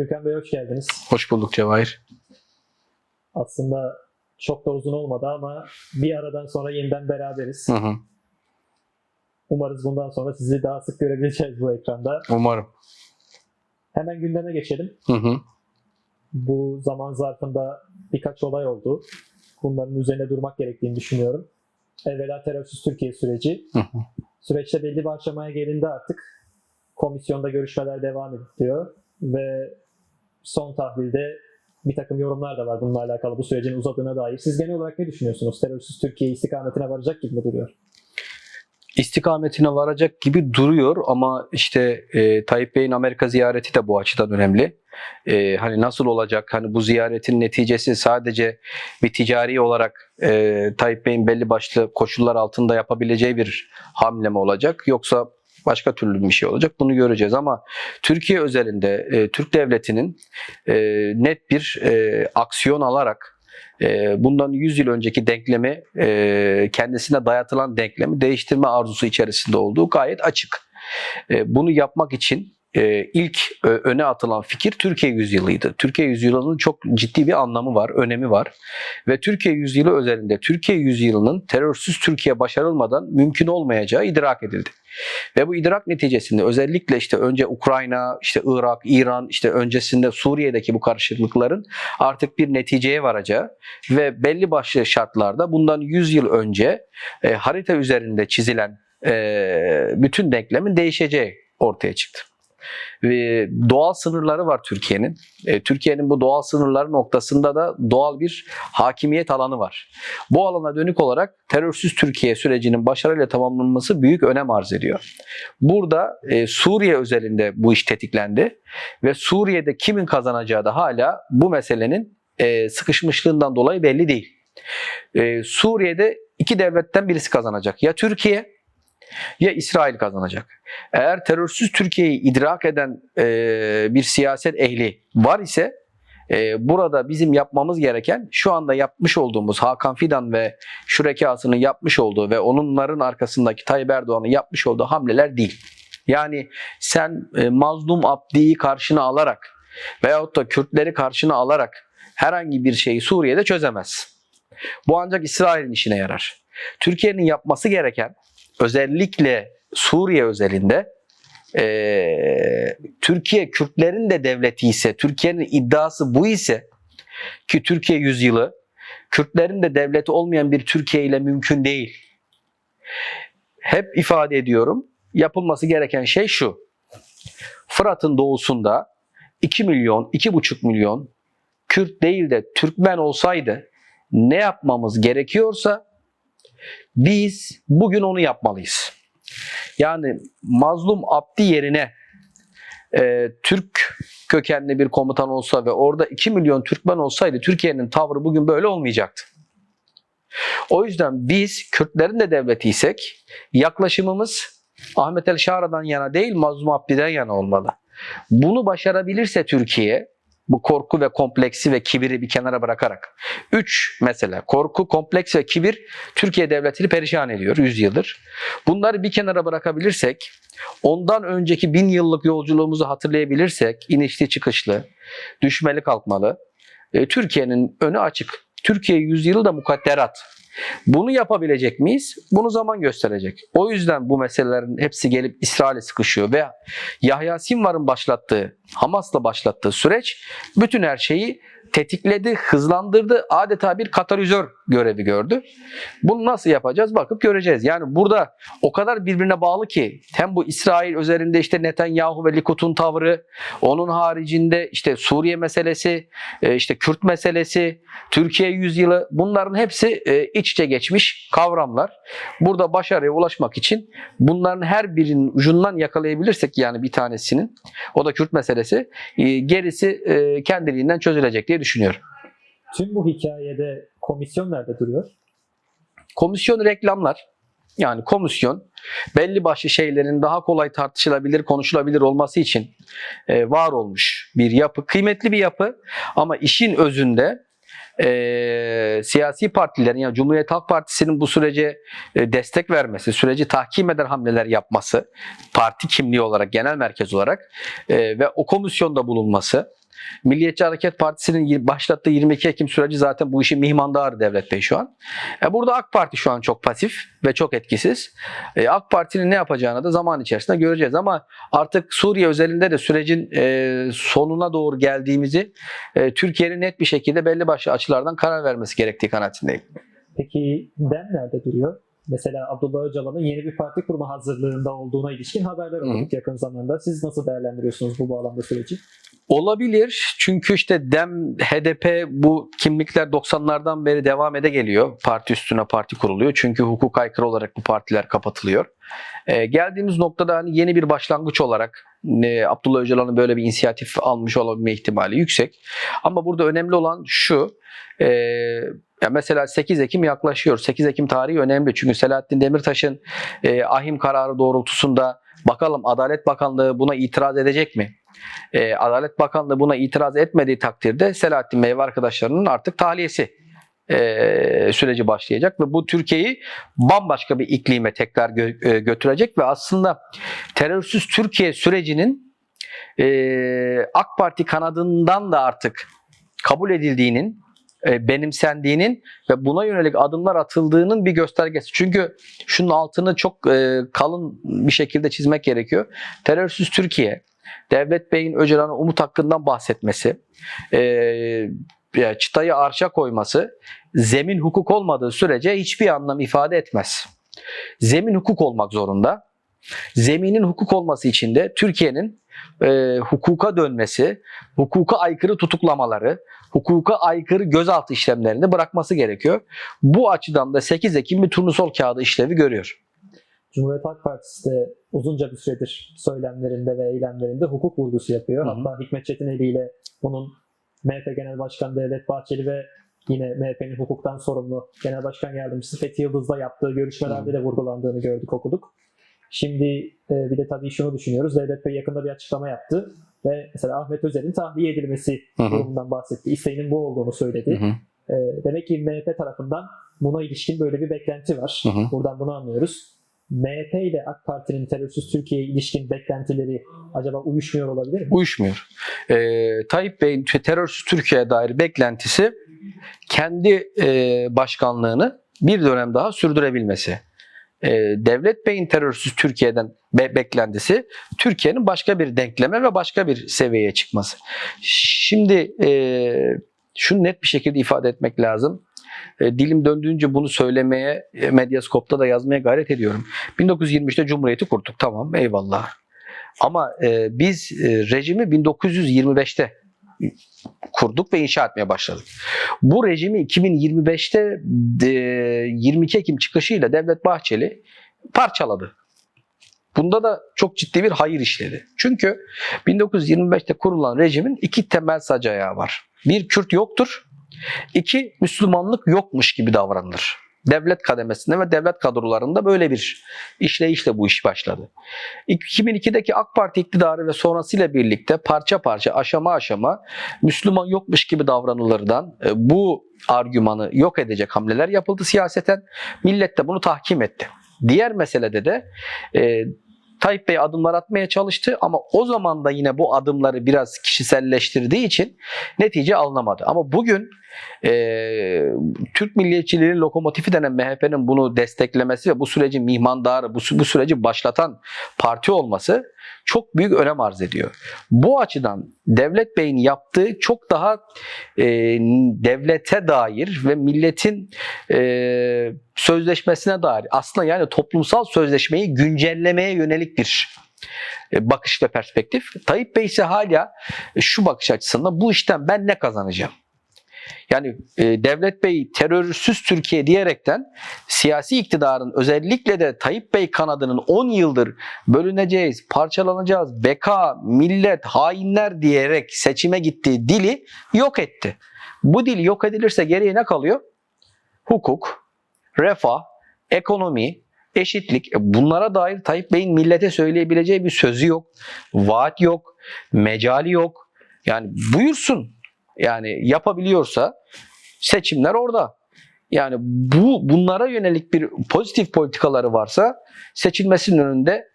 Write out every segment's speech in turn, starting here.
Gürkan Bey hoş geldiniz. Hoş bulduk Cevahir. Aslında çok da uzun olmadı ama bir aradan sonra yeniden beraberiz. Hı hı. Umarız bundan sonra sizi daha sık görebileceğiz bu ekranda. Umarım. Hemen gündeme geçelim. Hı hı. Bu zaman zarfında birkaç olay oldu. Bunların üzerine durmak gerektiğini düşünüyorum. Evvela terörsüz Türkiye süreci. Hı hı. Süreçte belli bir aşamaya gelindi artık. Komisyonda görüşmeler devam ediyor ve son tahlilde bir takım yorumlar da var bununla alakalı bu sürecin uzadığına dair. Siz genel olarak ne düşünüyorsunuz? Terörsüz Türkiye istikametine varacak gibi mi duruyor? İstikametine varacak gibi duruyor ama işte e, Tayyip Bey'in Amerika ziyareti de bu açıdan önemli. E, hani nasıl olacak? Hani bu ziyaretin neticesi sadece bir ticari olarak e, Tayyip Bey'in belli başlı koşullar altında yapabileceği bir hamle mi olacak? Yoksa başka türlü bir şey olacak. Bunu göreceğiz ama Türkiye özelinde e, Türk devletinin e, net bir e, aksiyon alarak e, bundan 100 yıl önceki denklemi e, kendisine dayatılan denklemi değiştirme arzusu içerisinde olduğu gayet açık. E, bunu yapmak için e, ilk öne atılan fikir Türkiye yüzyılıydı. Türkiye yüzyılının çok ciddi bir anlamı var, önemi var. Ve Türkiye yüzyılı özelinde Türkiye yüzyılının terörsüz Türkiye başarılmadan mümkün olmayacağı idrak edildi. Ve bu idrak neticesinde özellikle işte önce Ukrayna, işte Irak, İran, işte öncesinde Suriye'deki bu karışıklıkların artık bir neticeye varacağı ve belli başlı şartlarda bundan 100 yıl önce e, harita üzerinde çizilen e, bütün denklemin değişeceği ortaya çıktı. Ve doğal sınırları var Türkiye'nin. E, Türkiye'nin bu doğal sınırları noktasında da doğal bir hakimiyet alanı var. Bu alana dönük olarak terörsüz Türkiye sürecinin başarıyla tamamlanması büyük önem arz ediyor. Burada e, Suriye özelinde bu iş tetiklendi ve Suriye'de kimin kazanacağı da hala bu meselenin e, sıkışmışlığından dolayı belli değil. E, Suriye'de iki devletten birisi kazanacak. Ya Türkiye ya İsrail kazanacak. Eğer terörsüz Türkiye'yi idrak eden e, bir siyaset ehli var ise e, burada bizim yapmamız gereken şu anda yapmış olduğumuz Hakan Fidan ve Şürekası'nın yapmış olduğu ve onların arkasındaki Tayyip Erdoğan'ın yapmış olduğu hamleler değil. Yani sen e, mazlum Abdi'yi karşına alarak veyahut da Kürtleri karşına alarak herhangi bir şeyi Suriye'de çözemez. Bu ancak İsrail'in işine yarar. Türkiye'nin yapması gereken özellikle Suriye özelinde eee, Türkiye Kürtlerin de devleti ise, Türkiye'nin iddiası bu ise ki Türkiye yüzyılı Kürtlerin de devleti olmayan bir Türkiye ile mümkün değil. Hep ifade ediyorum. Yapılması gereken şey şu. Fırat'ın doğusunda 2 milyon, 2,5 milyon Kürt değil de Türkmen olsaydı ne yapmamız gerekiyorsa biz bugün onu yapmalıyız. Yani mazlum Abdi yerine e, Türk kökenli bir komutan olsa ve orada 2 milyon Türkmen olsaydı Türkiye'nin tavrı bugün böyle olmayacaktı. O yüzden biz Kürtlerin de devletiysek yaklaşımımız Ahmet El Şara'dan yana değil Mazlum Abdi'den yana olmalı. Bunu başarabilirse Türkiye bu korku ve kompleksi ve kibiri bir kenara bırakarak. Üç mesela korku, kompleks ve kibir Türkiye devletini perişan ediyor 100 yıldır. Bunları bir kenara bırakabilirsek, ondan önceki bin yıllık yolculuğumuzu hatırlayabilirsek, inişli çıkışlı, düşmeli kalkmalı, e, Türkiye'nin önü açık. Türkiye yüzyılı da mukadderat. Bunu yapabilecek miyiz? Bunu zaman gösterecek. O yüzden bu meselelerin hepsi gelip İsrail'e sıkışıyor ve Yahya Sinvar'ın başlattığı, Hamas'la başlattığı süreç bütün her şeyi tetikledi, hızlandırdı. Adeta bir katalizör görevi gördü. Bunu nasıl yapacağız? Bakıp göreceğiz. Yani burada o kadar birbirine bağlı ki hem bu İsrail üzerinde işte Netanyahu ve Likud'un tavrı, onun haricinde işte Suriye meselesi, e, işte Kürt meselesi, Türkiye yüzyılı bunların hepsi e, iç içe geçmiş kavramlar. Burada başarıya ulaşmak için bunların her birinin ucundan yakalayabilirsek yani bir tanesinin o da Kürt meselesi e, gerisi e, kendiliğinden çözülecek diye düşünüyorum. Tüm bu hikayede komisyon nerede duruyor? Komisyon reklamlar. Yani komisyon belli başlı şeylerin daha kolay tartışılabilir, konuşulabilir olması için e, var olmuş bir yapı. Kıymetli bir yapı ama işin özünde e, siyasi partilerin yani Cumhuriyet Halk Partisi'nin bu sürece e, destek vermesi, süreci tahkim eder hamleler yapması, parti kimliği olarak, genel merkez olarak e, ve o komisyonda bulunması Milliyetçi Hareket Partisi'nin başlattığı 22 Ekim süreci zaten bu işin mihmandarı Devlet Bey şu an. E, burada AK Parti şu an çok pasif ve çok etkisiz. E, AK Parti'nin ne yapacağını da zaman içerisinde göreceğiz ama artık Suriye özelinde de sürecin e, sonuna doğru geldiğimizi e, Türkiye'nin net bir şekilde belli başlı açılardan karar vermesi gerektiği kanaatindeyim. Peki DEM nerede duruyor? Mesela Abdullah Öcalan'ın yeni bir parti kurma hazırlığında olduğuna ilişkin haberler okuduk yakın zamanda. Siz nasıl değerlendiriyorsunuz bu bağlamda süreci? Olabilir çünkü işte DEM, HDP bu kimlikler 90'lardan beri devam ede geliyor. Parti üstüne parti kuruluyor. Çünkü hukuk aykırı olarak bu partiler kapatılıyor. Ee, geldiğimiz noktada hani yeni bir başlangıç olarak e, Abdullah Öcalan'ın böyle bir inisiyatif almış olabilme ihtimali yüksek. Ama burada önemli olan şu. e, ya mesela 8 Ekim yaklaşıyor. 8 Ekim tarihi önemli. Çünkü Selahattin Demirtaş'ın e, ahim kararı doğrultusunda bakalım Adalet Bakanlığı buna itiraz edecek mi? E, Adalet Bakanlığı buna itiraz etmediği takdirde Selahattin Bey ve arkadaşlarının artık tahliyesi e, süreci başlayacak ve bu Türkiye'yi bambaşka bir iklime tekrar gö- e, götürecek ve aslında terörsüz Türkiye sürecinin e, AK Parti kanadından da artık kabul edildiğinin benimsendiğinin ve buna yönelik adımlar atıldığının bir göstergesi. Çünkü şunun altını çok e, kalın bir şekilde çizmek gerekiyor. Terörsüz Türkiye, Devlet Bey'in Öcalan'a umut hakkından bahsetmesi, e, çıtayı arşa koyması, zemin hukuk olmadığı sürece hiçbir anlam ifade etmez. Zemin hukuk olmak zorunda. Zeminin hukuk olması için de Türkiye'nin e, hukuka dönmesi, hukuka aykırı tutuklamaları, hukuka aykırı gözaltı işlemlerini bırakması gerekiyor. Bu açıdan da 8 Ekim bir turnusol kağıdı işlevi görüyor. Cumhuriyet Halk Partisi de uzunca bir süredir söylemlerinde ve eylemlerinde hukuk vurgusu yapıyor. Hı hı. Hatta Hikmet Çetineli ile bunun MHP Genel Başkanı Devlet Bahçeli ve yine MHP'nin hukuktan sorumlu Genel Başkan Yardımcısı Fethi Yıldız'la yaptığı görüşmelerde de vurgulandığını gördük, okuduk. Şimdi e, bir de tabii şunu düşünüyoruz. Devlet Bey yakında bir açıklama yaptı ve mesela Ahmet Özel'in tahliye edilmesi Hı hı. durumundan bahsetti. İsteğinin bu olduğunu söyledi. Hı hı. E, demek ki MHP tarafından buna ilişkin böyle bir beklenti var. Hı hı. Buradan bunu anlıyoruz. MHP ile AK Parti'nin terörsüz Türkiye'ye ilişkin beklentileri acaba uyuşmuyor olabilir mi? uyuşmuyor. Ee, Tayyip Bey'in te- terörsüz Türkiye'ye dair beklentisi kendi e, başkanlığını bir dönem daha sürdürebilmesi. Ee, Devlet Bey'in terörsüz Türkiye'den be- beklentisi Türkiye'nin başka bir denkleme ve başka bir seviyeye çıkması. Şimdi e, şunu net bir şekilde ifade etmek lazım. E, dilim döndüğünce bunu söylemeye, e, Medyaskop'ta da yazmaya gayret ediyorum. 1923'te Cumhuriyeti kurduk. Tamam eyvallah. Ama e, biz e, rejimi 1925'te kurduk ve inşa etmeye başladık. Bu rejimi 2025'te de, 22 Ekim çıkışıyla Devlet Bahçeli parçaladı. Bunda da çok ciddi bir hayır işledi. Çünkü 1925'te kurulan rejimin iki temel sac ayağı var. Bir Kürt yoktur, iki Müslümanlık yokmuş gibi davranılır. Devlet kademesinde ve devlet kadrolarında böyle bir işleyişle bu iş başladı. 2002'deki AK Parti iktidarı ve sonrasıyla birlikte parça parça aşama aşama Müslüman yokmuş gibi davranılırdan e, bu argümanı yok edecek hamleler yapıldı siyaseten. Millet de bunu tahkim etti. Diğer meselede de e, Tayyip Bey adımlar atmaya çalıştı ama o zaman da yine bu adımları biraz kişiselleştirdiği için netice alınamadı. Ama bugün e, Türk milliyetçiliğinin lokomotifi denen MHP'nin bunu desteklemesi ve bu sürecin mihmandarı, bu, bu süreci başlatan parti olması çok büyük önem arz ediyor. Bu açıdan Devlet Bey'in yaptığı çok daha e, devlete dair ve milletin e, sözleşmesine dair aslında yani toplumsal sözleşmeyi güncellemeye yönelik bir e, bakış ve perspektif. Tayyip Bey ise hala şu bakış açısında bu işten ben ne kazanacağım? Yani e, Devlet Bey terörsüz Türkiye diyerekten siyasi iktidarın özellikle de Tayyip Bey kanadının 10 yıldır bölüneceğiz, parçalanacağız, beka, millet, hainler diyerek seçime gittiği dili yok etti. Bu dil yok edilirse geriye ne kalıyor? Hukuk, refah, ekonomi, eşitlik. E, Bunlara dair Tayyip Bey'in millete söyleyebileceği bir sözü yok, vaat yok, mecali yok. Yani buyursun. Yani yapabiliyorsa seçimler orada. Yani bu bunlara yönelik bir pozitif politikaları varsa seçilmesinin önünde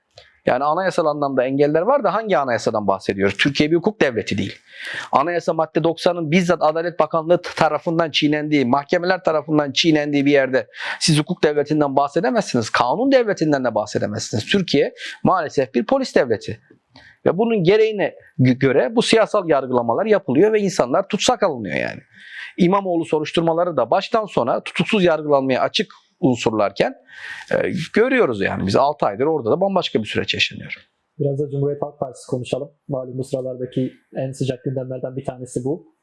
Yani anayasal anlamda engeller var da hangi anayasadan bahsediyoruz? Türkiye bir hukuk devleti değil. Anayasa madde 90'ın bizzat Adalet Bakanlığı tarafından çiğnendiği, mahkemeler tarafından çiğnendiği bir yerde siz hukuk devletinden bahsedemezsiniz. Kanun devletinden de bahsedemezsiniz. Türkiye maalesef bir polis devleti. Ve bunun gereğine gö- göre bu siyasal yargılamalar yapılıyor ve insanlar tutsak alınıyor yani. İmamoğlu soruşturmaları da baştan sona tutuksuz yargılanmaya açık unsurlarken e, görüyoruz yani. Biz 6 aydır orada da bambaşka bir süreç yaşanıyor. Biraz da Cumhuriyet Halk Partisi konuşalım. Malum bu sıralardaki en sıcak gündemlerden bir tanesi bu.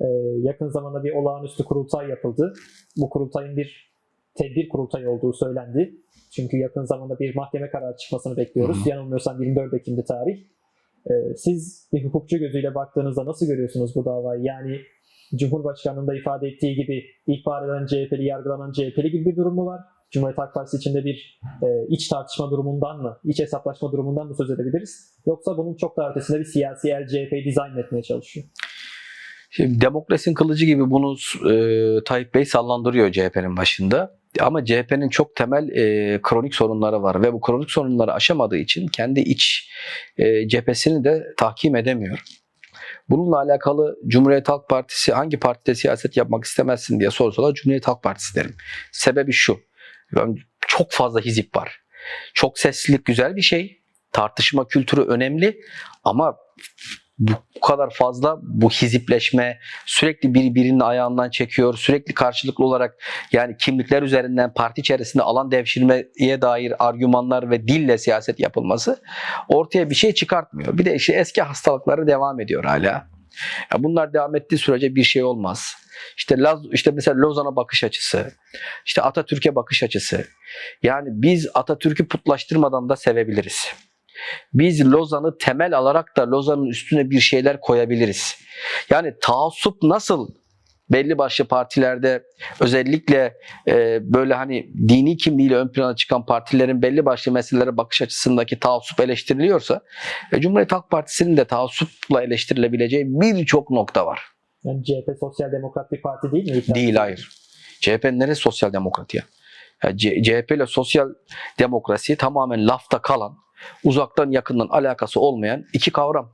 Ee, yakın zamanda bir olağanüstü kurultay yapıldı. Bu kurultayın bir tedbir kurultayı olduğu söylendi. Çünkü yakın zamanda bir mahkeme kararı çıkmasını bekliyoruz. Hı hı. Yanılmıyorsam 24 Ekim'de tarih. Ee, siz bir hukukçu gözüyle baktığınızda nasıl görüyorsunuz bu davayı? Yani Cumhurbaşkanı'nın da ifade ettiği gibi ihbar edilen CHP'li, yargılanan CHP'li gibi bir durum mu var? Cumhuriyet Halk Partisi içinde bir e, iç tartışma durumundan mı, iç hesaplaşma durumundan mı söz edebiliriz? Yoksa bunun çok daha ötesinde bir siyasi el CHP'yi dizayn etmeye çalışıyor. Şimdi demokrasinin kılıcı gibi bunu e, Tayyip Bey sallandırıyor CHP'nin başında. Ama CHP'nin çok temel e, kronik sorunları var ve bu kronik sorunları aşamadığı için kendi iç e, cephesini de tahkim edemiyor. Bununla alakalı Cumhuriyet Halk Partisi hangi partide siyaset yapmak istemezsin diye sorsalar Cumhuriyet Halk Partisi derim. Sebebi şu. Çok fazla hizip var. Çok seslilik güzel bir şey. Tartışma kültürü önemli ama bu kadar fazla bu hizipleşme sürekli biri birinin ayağından çekiyor. Sürekli karşılıklı olarak yani kimlikler üzerinden parti içerisinde alan devşirmeye dair argümanlar ve dille siyaset yapılması ortaya bir şey çıkartmıyor. Bir de işte eski hastalıkları devam ediyor hala. Ya bunlar devam ettiği sürece bir şey olmaz. İşte Laz, işte mesela Lozan'a bakış açısı, işte Atatürk'e bakış açısı. Yani biz Atatürk'ü putlaştırmadan da sevebiliriz. Biz Lozan'ı temel alarak da Lozan'ın üstüne bir şeyler koyabiliriz. Yani taassup nasıl belli başlı partilerde özellikle e, böyle hani dini kimliğiyle ön plana çıkan partilerin belli başlı meselelere bakış açısındaki taassup eleştiriliyorsa e, Cumhuriyet Halk Partisi'nin de taassupla eleştirilebileceği birçok nokta var. Yani CHP sosyal demokrat bir parti değil mi? Değil hayır. CHP'nin neresi sosyal demokrat ya? Ya C- CHP ile sosyal demokrasi tamamen lafta kalan, uzaktan yakından alakası olmayan iki kavram.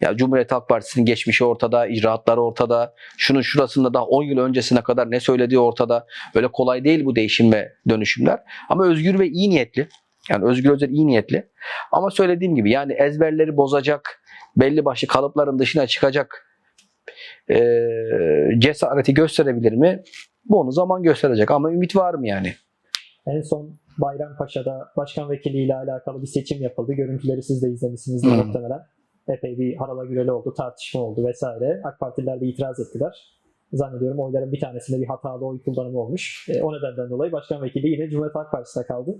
Ya Cumhuriyet Halk Partisi'nin geçmişi ortada, icraatları ortada. Şunun şurasında daha 10 yıl öncesine kadar ne söylediği ortada. Öyle kolay değil bu değişim ve dönüşümler. Ama özgür ve iyi niyetli. Yani Özgür Özel iyi niyetli. Ama söylediğim gibi yani ezberleri bozacak, belli başlı kalıpların dışına çıkacak e, cesareti gösterebilir mi? Bu onu zaman gösterecek ama ümit var mı yani? En son Bayrampaşa'da başkan vekiliyle alakalı bir seçim yapıldı. Görüntüleri siz de izlemişsinizdir Hı. muhtemelen. Epey bir harala gürele oldu, tartışma oldu vesaire. AK Partililer de itiraz ettiler. Zannediyorum oyların bir tanesinde bir hatalı oy kullanımı olmuş. E, o nedenden dolayı başkan vekili yine Cumhuriyet Halk Partisi'ne kaldı.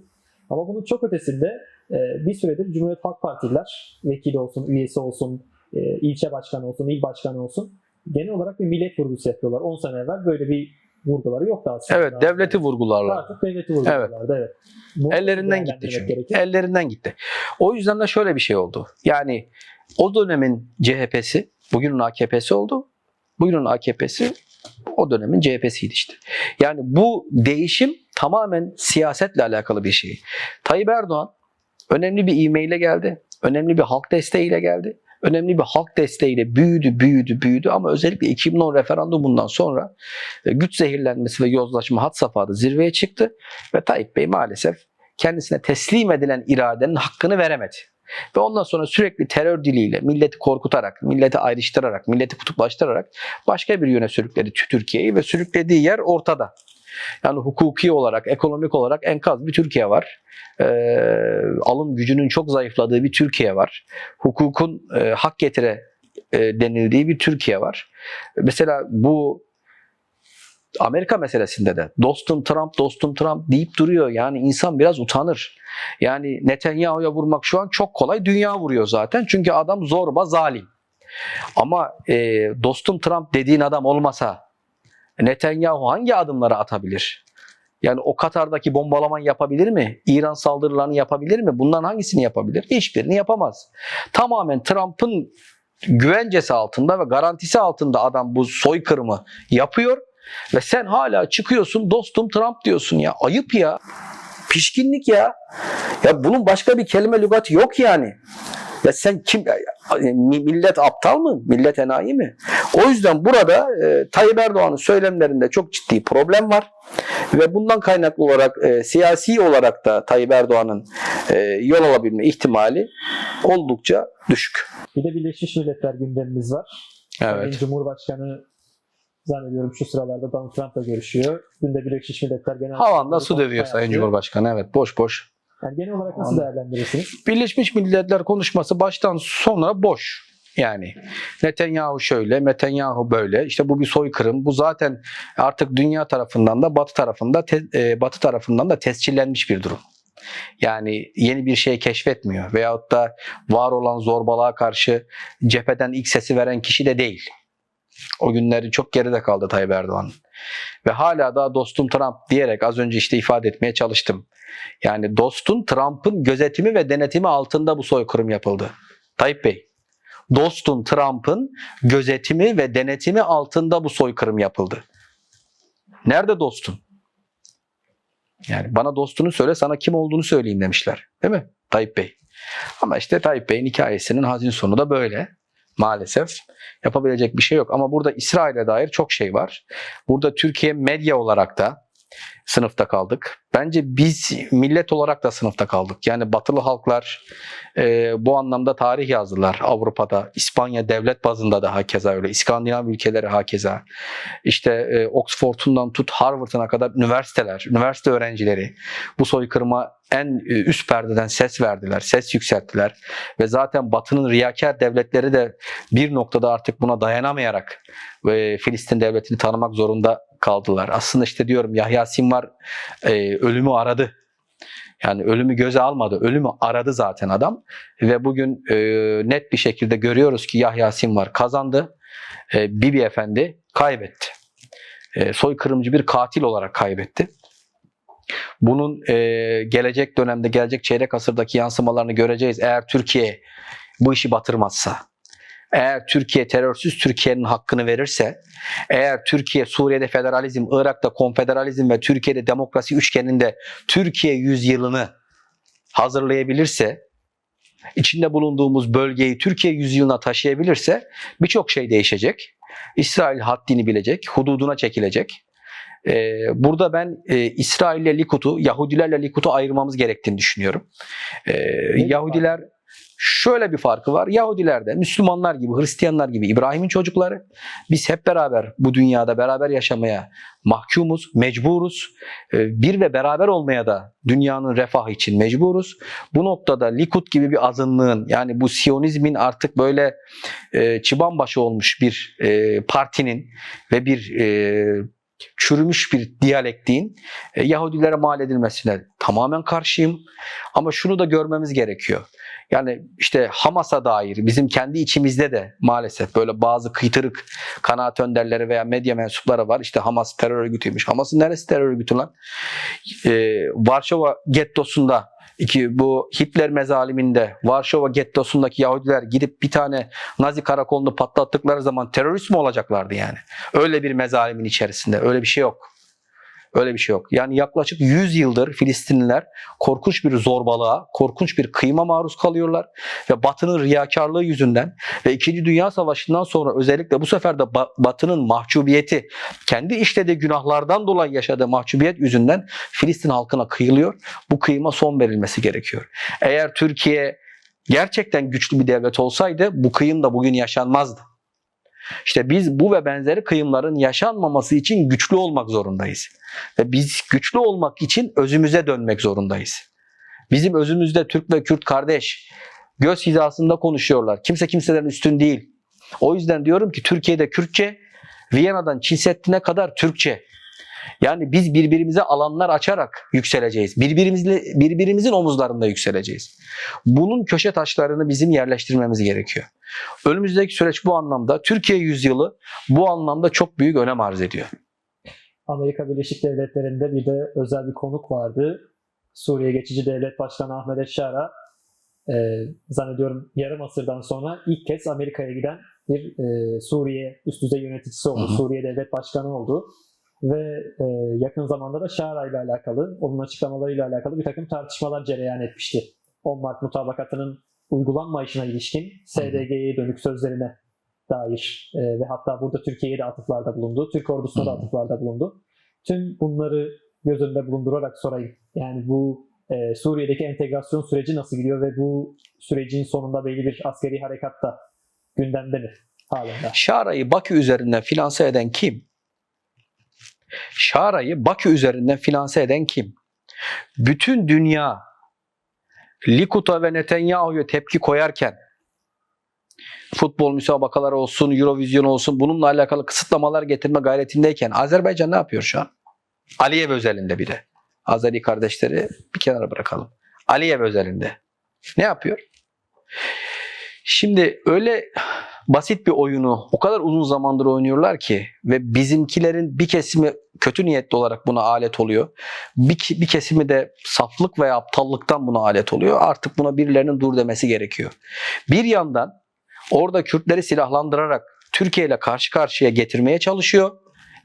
Ama bunun çok ötesinde e, bir süredir Cumhuriyet Halk Partililer, vekili olsun, üyesi olsun, e, ilçe başkanı olsun, il başkanı olsun, genel olarak bir millet vurgusu yapıyorlar. 10 sene evvel böyle bir vurguları yoktu aslında. Evet devleti vurgularlar. Artık devleti vurguluyorlardı evet. Bunu Ellerinden gitti çünkü. gerekir. Ellerinden gitti. O yüzden de şöyle bir şey oldu. Yani o dönemin CHP'si bugünün AKP'si oldu. Bugünün AKP'si o dönemin CHP'siydi işte. Yani bu değişim tamamen siyasetle alakalı bir şey. Tayyip Erdoğan önemli bir ivmeyle geldi. Önemli bir halk desteğiyle geldi. Önemli bir halk desteğiyle büyüdü, büyüdü, büyüdü ama özellikle 2010 referandumundan sonra e, güç zehirlenmesi ve yozlaşma had safhada zirveye çıktı ve Tayyip Bey maalesef kendisine teslim edilen iradenin hakkını veremedi. Ve ondan sonra sürekli terör diliyle milleti korkutarak, milleti ayrıştırarak, milleti kutuplaştırarak başka bir yöne sürükledi Türkiye'yi ve sürüklediği yer ortada. Yani hukuki olarak, ekonomik olarak enkaz bir Türkiye var. Ee, alım gücünün çok zayıfladığı bir Türkiye var. Hukukun e, hak getire e, denildiği bir Türkiye var. Mesela bu Amerika meselesinde de dostum Trump, dostum Trump deyip duruyor. Yani insan biraz utanır. Yani Netanyahu'ya vurmak şu an çok kolay. Dünya vuruyor zaten. Çünkü adam zorba, zalim. Ama e, dostum Trump dediğin adam olmasa Netanyahu hangi adımları atabilir? Yani o Katar'daki bombalamayı yapabilir mi? İran saldırılarını yapabilir mi? Bundan hangisini yapabilir? Hiçbirini yapamaz. Tamamen Trump'ın güvencesi altında ve garantisi altında adam bu soykırımı yapıyor ve sen hala çıkıyorsun dostum Trump diyorsun ya. Ayıp ya. Pişkinlik ya. Ya bunun başka bir kelime lügatı yok yani. Ya sen kim? ya- Millet aptal mı? Millet enayi mi? O yüzden burada e, Tayyip Erdoğan'ın söylemlerinde çok ciddi problem var. Ve bundan kaynaklı olarak e, siyasi olarak da Tayyip Erdoğan'ın e, yol alabilme ihtimali oldukça düşük. Bir de Birleşmiş Milletler gündemimiz var. Evet. Cumhurbaşkanı zannediyorum şu sıralarda Donald Trump'la görüşüyor. Dün de Birleşmiş Milletler Genel Havanda su dövüyor Sayın. Cumhurbaşkanı. Evet boş boş. Yani genel olarak nasıl değerlendirirsiniz? Birleşmiş Milletler konuşması baştan sona boş. Yani Netanyahu şöyle, Netanyahu böyle. İşte bu bir soykırım. Bu zaten artık dünya tarafından da Batı tarafında e, Batı tarafından da tescillenmiş bir durum. Yani yeni bir şey keşfetmiyor veyahut da var olan zorbalığa karşı cepheden ilk sesi veren kişi de değil. O günleri çok geride kaldı Tayyip Erdoğan. Ve hala da dostum Trump diyerek az önce işte ifade etmeye çalıştım. Yani dostun Trump'ın gözetimi ve denetimi altında bu soykırım yapıldı. Tayyip Bey, dostun Trump'ın gözetimi ve denetimi altında bu soykırım yapıldı. Nerede dostun? Yani bana dostunu söyle sana kim olduğunu söyleyeyim demişler. Değil mi Tayyip Bey? Ama işte Tayyip Bey'in hikayesinin hazin sonu da böyle. Maalesef yapabilecek bir şey yok. Ama burada İsrail'e dair çok şey var. Burada Türkiye medya olarak da sınıfta kaldık. Bence biz millet olarak da sınıfta kaldık. Yani batılı halklar e, bu anlamda tarih yazdılar Avrupa'da. İspanya devlet bazında da hakeza öyle. İskandinav ülkeleri hakeza. İşte e, Oxford'undan tut Harvard'ına kadar üniversiteler, üniversite öğrencileri bu soykırıma en e, üst perdeden ses verdiler, ses yükselttiler. Ve zaten batının riyakar devletleri de bir noktada artık buna dayanamayarak e, Filistin devletini tanımak zorunda kaldılar. Aslında işte diyorum Yahya Sinvar e, ölümü aradı. Yani ölümü göze almadı. Ölümü aradı zaten adam. Ve bugün e, net bir şekilde görüyoruz ki Yahya Sinvar kazandı. E, Bibi Efendi kaybetti. E, soykırımcı bir katil olarak kaybetti. Bunun e, gelecek dönemde, gelecek çeyrek asırdaki yansımalarını göreceğiz. Eğer Türkiye bu işi batırmazsa, eğer Türkiye terörsüz Türkiye'nin hakkını verirse, eğer Türkiye Suriye'de federalizm, Irak'ta konfederalizm ve Türkiye'de demokrasi üçgeninde Türkiye yüzyılını hazırlayabilirse, içinde bulunduğumuz bölgeyi Türkiye yüzyılına taşıyabilirse birçok şey değişecek. İsrail haddini bilecek, hududuna çekilecek. Ee, burada ben e, İsrail ile Likud'u, Yahudilerle Likud'u ayırmamız gerektiğini düşünüyorum. Ee, Yahudiler şöyle bir farkı var. Yahudiler de Müslümanlar gibi, Hristiyanlar gibi İbrahim'in çocukları. Biz hep beraber bu dünyada beraber yaşamaya mahkumuz, mecburuz. Ee, Bir ve beraber olmaya da dünyanın refahı için mecburuz. Bu noktada Likud gibi bir azınlığın yani bu Siyonizmin artık böyle e, çıban başı olmuş bir e, partinin ve bir e, çürümüş bir diyalektiğin e, Yahudilere mal edilmesine tamamen karşıyım. Ama şunu da görmemiz gerekiyor. Yani işte Hamas'a dair bizim kendi içimizde de maalesef böyle bazı kıytırık kanaat önderleri veya medya mensupları var. İşte Hamas terör örgütüymüş. Hamas'ın neresi terör örgütü lan? Ee, Varşova gettosunda iki bu Hitler mezaliminde Varşova gettosundaki Yahudiler gidip bir tane Nazi karakolunu patlattıkları zaman terörist mi olacaklardı yani? Öyle bir mezalimin içerisinde. Öyle bir şey yok. Öyle bir şey yok. Yani yaklaşık 100 yıldır Filistinliler korkunç bir zorbalığa, korkunç bir kıyıma maruz kalıyorlar ve Batı'nın riyakarlığı yüzünden ve 2. Dünya Savaşı'ndan sonra özellikle bu sefer de Ba- Batı'nın mahcubiyeti, kendi işlediği günahlardan dolayı yaşadığı mahcubiyet yüzünden Filistin halkına kıyılıyor. Bu kıyıma son verilmesi gerekiyor. Eğer Türkiye gerçekten güçlü bir devlet olsaydı bu kıyım da bugün yaşanmazdı. İşte biz bu ve benzeri kıyımların yaşanmaması için güçlü olmak zorundayız. Ve biz güçlü olmak için özümüze dönmek zorundayız. Bizim özümüzde Türk ve Kürt kardeş. Göz hizasında konuşuyorlar. Kimse kimseden üstün değil. O yüzden diyorum ki Türkiye'de Kürtçe, Viyana'dan Çin Seddi'ne kadar Türkçe. Yani biz birbirimize alanlar açarak yükseleceğiz. Birbirimizle birbirimizin omuzlarında yükseleceğiz. Bunun köşe taşlarını bizim yerleştirmemiz gerekiyor. Önümüzdeki süreç bu anlamda Türkiye yüzyılı bu anlamda çok büyük önem arz ediyor. Amerika Birleşik Devletleri'nde bir de özel bir konuk vardı. Suriye Geçici Devlet Başkanı Ahmet Eşşara e, zannediyorum yarım asırdan sonra ilk kez Amerika'ya giden bir e, Suriye üst düzey yöneticisi oldu. Hı hı. Suriye Devlet Başkanı oldu. Ve e, yakın zamanda da Şara ile alakalı, onun açıklamalarıyla alakalı bir takım tartışmalar cereyan etmişti. 10 Mart mutabakatının uygulanmayışına ilişkin SDG'ye dönük sözlerine dair e, ve hatta burada Türkiye'ye de atıflarda bulundu, Türk ordusuna da atıflarda bulundu. Tüm bunları göz önünde bulundurarak sorayım. Yani bu e, Suriye'deki entegrasyon süreci nasıl gidiyor ve bu sürecin sonunda belli bir askeri harekat da gündemde mi halen daha? Şara'yı Bakü üzerinden finanse eden kim? Şara'yı Bakü üzerinden finanse eden kim? Bütün dünya Likud'a ve Netanyahu'ya tepki koyarken futbol müsabakaları olsun, Eurovision olsun bununla alakalı kısıtlamalar getirme gayretindeyken Azerbaycan ne yapıyor şu an? Aliyev özelinde bir de. Azeri kardeşleri bir kenara bırakalım. Aliyev özelinde. Ne yapıyor? Şimdi öyle basit bir oyunu o kadar uzun zamandır oynuyorlar ki ve bizimkilerin bir kesimi kötü niyetli olarak buna alet oluyor. Bir, bir kesimi de saflık veya aptallıktan buna alet oluyor. Artık buna birilerinin dur demesi gerekiyor. Bir yandan orada Kürtleri silahlandırarak Türkiye ile karşı karşıya getirmeye çalışıyor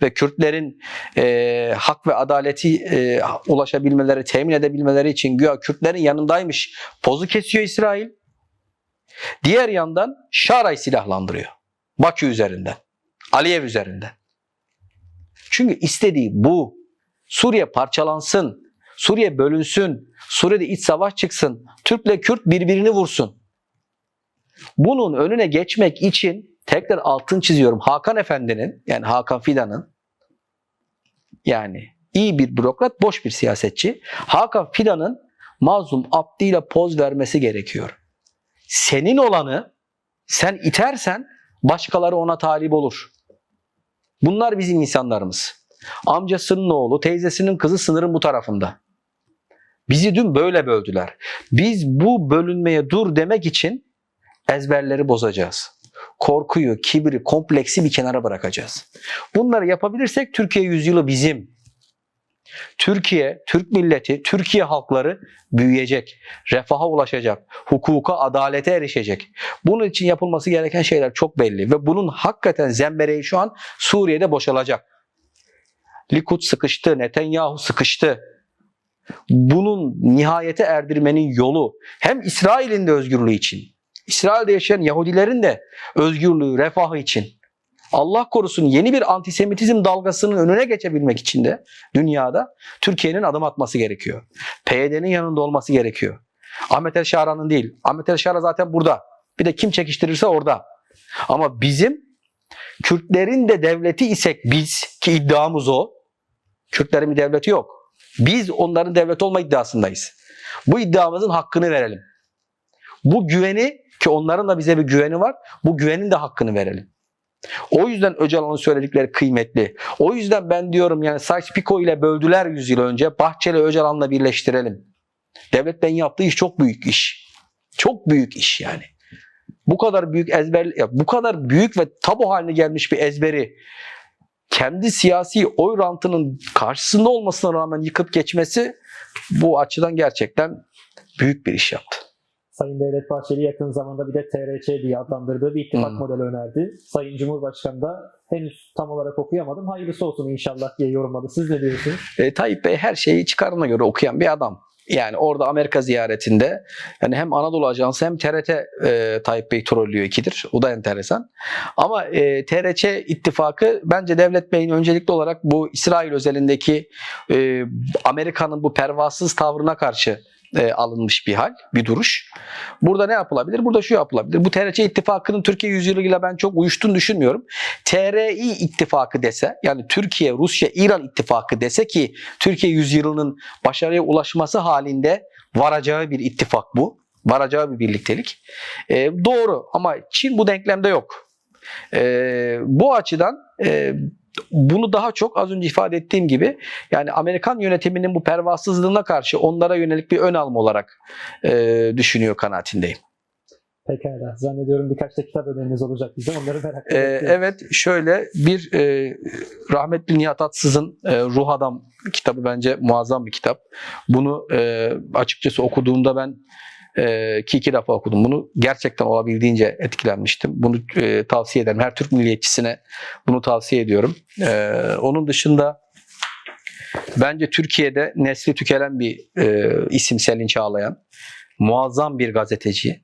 ve Kürtlerin e, hak ve adaleti e, ulaşabilmeleri, temin edebilmeleri için güya Kürtlerin yanındaymış pozu kesiyor İsrail. Diğer yandan Şara'yı silahlandırıyor. Bakü üzerinden. Aliyev üzerinden. Çünkü istediği bu. Suriye parçalansın. Suriye bölünsün. Suriye'de iç savaş çıksın. Türk'le Kürt birbirini vursun. Bunun önüne geçmek için tekrar altın çiziyorum. Hakan Efendi'nin yani Hakan Fidan'ın yani iyi bir bürokrat, boş bir siyasetçi. Hakan Fidan'ın Mazlum Abdi ile poz vermesi gerekiyor senin olanı sen itersen başkaları ona talip olur. Bunlar bizim insanlarımız. Amcasının oğlu, teyzesinin kızı sınırın bu tarafında. Bizi dün böyle böldüler. Biz bu bölünmeye dur demek için ezberleri bozacağız. Korkuyu, kibri, kompleksi bir kenara bırakacağız. Bunları yapabilirsek Türkiye yüzyılı bizim. Türkiye, Türk milleti, Türkiye halkları büyüyecek, refaha ulaşacak, hukuka, adalete erişecek. Bunun için yapılması gereken şeyler çok belli ve bunun hakikaten zembereği şu an Suriye'de boşalacak. Likud sıkıştı, Netanyahu sıkıştı. Bunun nihayete erdirmenin yolu hem İsrail'in de özgürlüğü için, İsrail'de yaşayan Yahudilerin de özgürlüğü, refahı için, Allah korusun yeni bir antisemitizm dalgasının önüne geçebilmek için de dünyada Türkiye'nin adım atması gerekiyor. PYD'nin yanında olması gerekiyor. Ahmet El Şara'nın değil. Ahmet El Şara zaten burada. Bir de kim çekiştirirse orada. Ama bizim Kürtlerin de devleti isek biz ki iddiamız o. Kürtlerin bir devleti yok. Biz onların devlet olma iddiasındayız. Bu iddiamızın hakkını verelim. Bu güveni ki onların da bize bir güveni var. Bu güvenin de hakkını verelim. O yüzden Öcalan'ın söyledikleri kıymetli. O yüzden ben diyorum yani Sykes-Picot ile böldüler 100 yıl önce. Bahçeli Öcalan'la birleştirelim. Devlet Bey'in yaptığı iş çok büyük iş. Çok büyük iş yani. Bu kadar büyük ezber, bu kadar büyük ve tabu haline gelmiş bir ezberi kendi siyasi oy rantının karşısında olmasına rağmen yıkıp geçmesi bu açıdan gerçekten büyük bir iş yaptı. Sayın Devlet Bahçeli yakın zamanda bir de TRC diye adlandırdığı bir ittifak Hmm. modeli önerdi. Sayın Cumhurbaşkanı da henüz tam olarak okuyamadım. Hayırlısı olsun inşallah diye yorumladı. Siz ne diyorsunuz? E, Tayyip Bey her şeyi çıkarına göre okuyan bir adam. Yani orada Amerika ziyaretinde yani hem Anadolu Ajansı hem TRT e, Tayyip Bey trollüyor ikidir. O da enteresan. Ama e, TRC ittifakı bence Devlet Bey'in öncelikli olarak bu İsrail özelindeki e, Amerika'nın bu pervasız tavrına karşı e, alınmış bir hal, bir duruş. Burada ne yapılabilir? Burada şu yapılabilir. Bu TRC ittifakının Türkiye yüzyılıyla ben çok uyuştuğunu düşünmüyorum. TRİ ittifakı dese yani Türkiye, Rusya, İran ittifakı dese ki Türkiye yüzyılının başarıya ulaşması halinde varacağı bir ittifak bu. Varacağı bir birliktelik. Ee, doğru ama Çin bu denklemde yok. Ee, bu açıdan e, bunu daha çok az önce ifade ettiğim gibi yani Amerikan yönetiminin bu pervasızlığına karşı onlara yönelik bir ön alma olarak e, düşünüyor kanaatindeyim. Pekala. Zannediyorum birkaç da kitap öneriniz olacak bize. Onları merak Ee, ediyorum. evet şöyle bir e, rahmetli Nihat Atsız'ın e, Ruh Adam kitabı bence muazzam bir kitap. Bunu e, açıkçası okuduğumda ben e, ki iki defa okudum bunu. Gerçekten olabildiğince etkilenmiştim. Bunu e, tavsiye ederim. Her Türk milliyetçisine bunu tavsiye ediyorum. E, onun dışında Bence Türkiye'de nesli tükenen bir e, isim Selin Çağlayan. Muazzam bir gazeteci.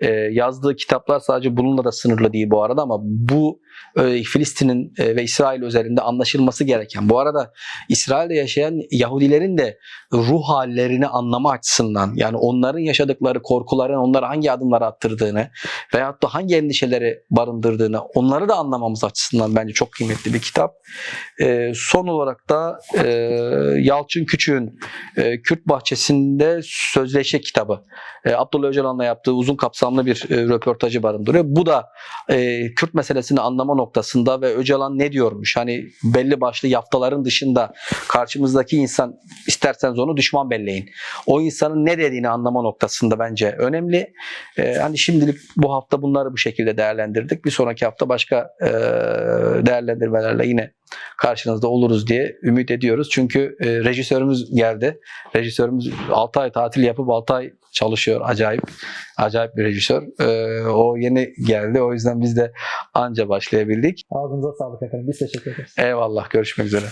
E, yazdığı kitaplar sadece bununla da sınırlı değil bu arada ama bu e, Filistin'in e, ve İsrail özelinde anlaşılması gereken. Bu arada İsrail'de yaşayan Yahudilerin de ruh hallerini anlama açısından yani onların yaşadıkları korkuların onları hangi adımlar attırdığını veyahut da hangi endişeleri barındırdığını onları da anlamamız açısından bence çok kıymetli bir kitap. E, son olarak da e, Yalçın Küçük'ün e, Kürt Bahçesi'nde Sözleşe kitabı. E, Abdullah Öcalan'la yaptığı uzun kapsamlı bir e, röportajı barındırıyor. Bu da e, Kürt meselesini anlama noktasında ve Öcalan ne diyormuş? Hani belli başlı yaftaların dışında karşımızdaki insan isterseniz onu düşman belleyin. O insanın ne dediğini anlama noktasında bence önemli. E, hani şimdilik bu hafta bunları bu şekilde değerlendirdik. Bir sonraki hafta başka e, değerlendirmelerle yine karşınızda oluruz diye ümit ediyoruz. Çünkü e, rejisörümüz geldi. Rejisörümüz 6 ay tatil yapıp 6 ay çalışıyor. Acayip. Acayip bir rejisör. E, o yeni geldi. O yüzden biz de anca başlayabildik. Ağzınıza sağlık efendim. Biz teşekkür ederiz. Eyvallah. Görüşmek üzere.